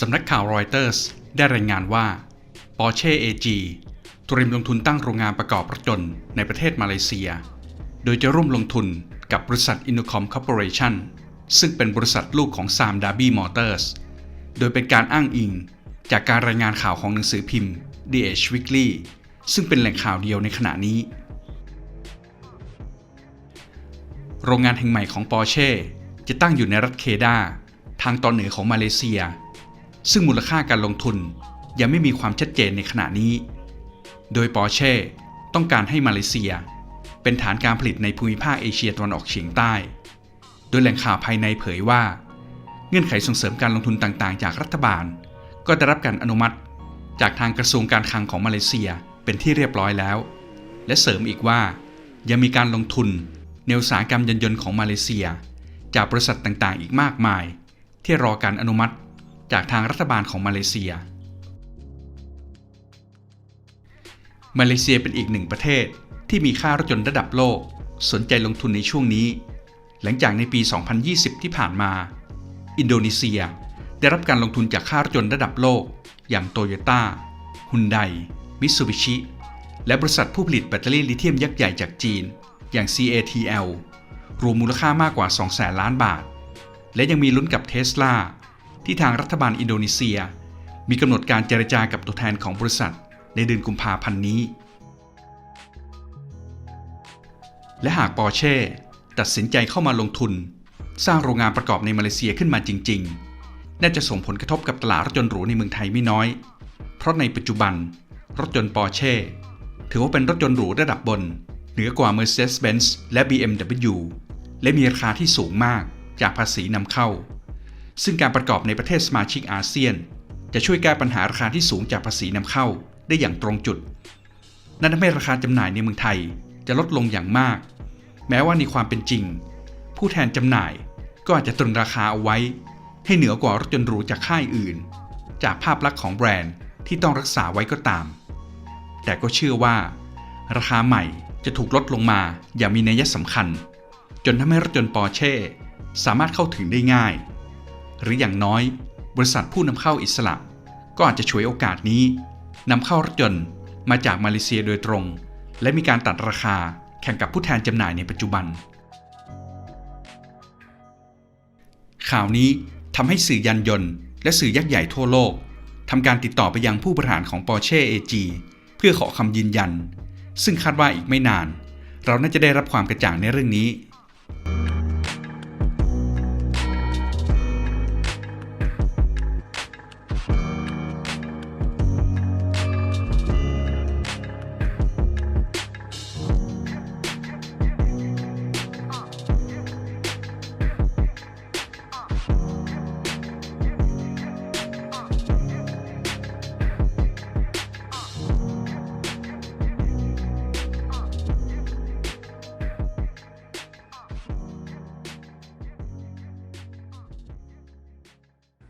สำนักข่าวรอยเตอร์สได้รายงานว่า Porsche AG เตรียมลงทุนตั้งโรงงานประกอบรถยนต์ในประเทศมาเลเซีย โดยจะร่วมลงทุนกับบริษัท Innocom Corporation ซึ่งเป็นบริษัทลูกของ Sam Darby Motors โดยเป็นการอ้างอิงจากการรายงานข่าวของหนังสือพิมพ์ The Age Weekly ซึ่งเป็นแหล่งข่าวเดียวในขณะนี้ โรงงานแห่งใหม่ของ Porsche จะตั้งอยู่ในรัฐเคดาทางตอนเหนือของมาเลเซีย ซึ่งมูลค่าการลงทุนยังไม่มีความชัดเจนในขณะนี้ โดย Porsche ต้องการให้มาเลเซีย เป็นฐานการผลิตในภูมิภาคเอเชียตะวันออกเฉียงใต้ โดยแหล่งข่าวภายในเผยว่า เงื่อนไขส่งเสริมการลงทุนต่างๆ จากรัฐบาล ก็ได้รับการอนุมัติ จากทางกระทรวงการคลังของมาเลเซียเป็นที่เรียบร้อยแล้ว และเสริมอีกว่า ยังมีการลงทุนในอุตสาหกรรมยานยนต์ของมาเลเซีย จากบริษัทต่างๆ อีกมากมาย ที่รอการอนุมัติ จากทางรัฐบาลของมาเลเซีย มาเลเซียเป็นอีกหนึ่งประเทศที่มีค่ารถยนต์ระดับโลก สนใจลงทุนในช่วงนี้ หลังจากในปี 2020 ที่ผ่านมา อินโดนีเซียได้รับการลงทุนจากค่ารถยนต์ระดับโลก อย่างโตโยต้าฮุนไดมิตซูบิชิและบริษัทผู้ผลิตแบตเตอรี่ลิเธียมยักษ์ใหญ่จากจีน อย่าง CATL รวมมูลค่ามากกว่า2แสนล้านบาท และยังมีลุ้นกับเทสลา ที่ทางรัฐบาลอินโดนีเซีย มีกำหนดการเจรจากับตัวแทนของบริษัท ในเดือนกุมภาพันธ์นี้ และหากปอร์เช่ตัดสินใจเข้ามาลงทุน สร้างโรงงานประกอบในมาเลเซียขึ้นมาจริง ๆ น่าจะส่งผลกระทบกับตลาดรถยนต์หรูในเมืองไทยไม่น้อย เพราะในปัจจุบัน รถยนต์ปอร์เช่ถือว่าเป็นรถยนต์หรูระดับบน เหนือกว่า Mercedes-Benz และ BMW และมีราคาที่สูงมากจากภาษีนำเข้า ซึ่งการประกอบในประเทศสมาชิกอาเซียน จะช่วยแก้ปัญหาราคาที่สูงจากภาษีนำเข้าได้อย่างตรงจุด นั่นทำให้ราคาจำหน่ายในเมืองไทยจะลดลงอย่างมาก แม้ว่าในความเป็นจริง ผู้แทนจำหน่ายก็อาจจะตรึงราคาเอาไว้ ให้เหนือกว่ารถยนต์หรูจากค่ายอื่น จากภาพลักษณ์ของแบรนด์ที่ต้องรักษาไว้ก็ตาม แต่ก็เชื่อว่า ราคาใหม่จะถูกลดลงมาอย่างมีนัยสำคัญ จนทำให้รถยนต์ปอร์เช่สามารถเข้าถึงได้ง่าย หรืออย่างน้อย บริษัทผู้นำเข้าอิสระ ก็อาจจะฉวยโอกาสนี้นำเข้ารถยนต์มาจากมาเลเซียโดยตรง และมีการตัดราคาแข่งกับผู้แทนจำหน่ายในปัจจุบัน ข่าวนี้ทำให้สื่อยันยนต์ และสื่อยักษ์ใหญ่ทั่วโลกทำการติดต่อไปยังผู้บริหารของ Porsche AG เพื่อขอคำยืนยัน ซึ่งคาดว่าอีกไม่นาน เราน่าจะได้รับความกระจ่างในเรื่องนี้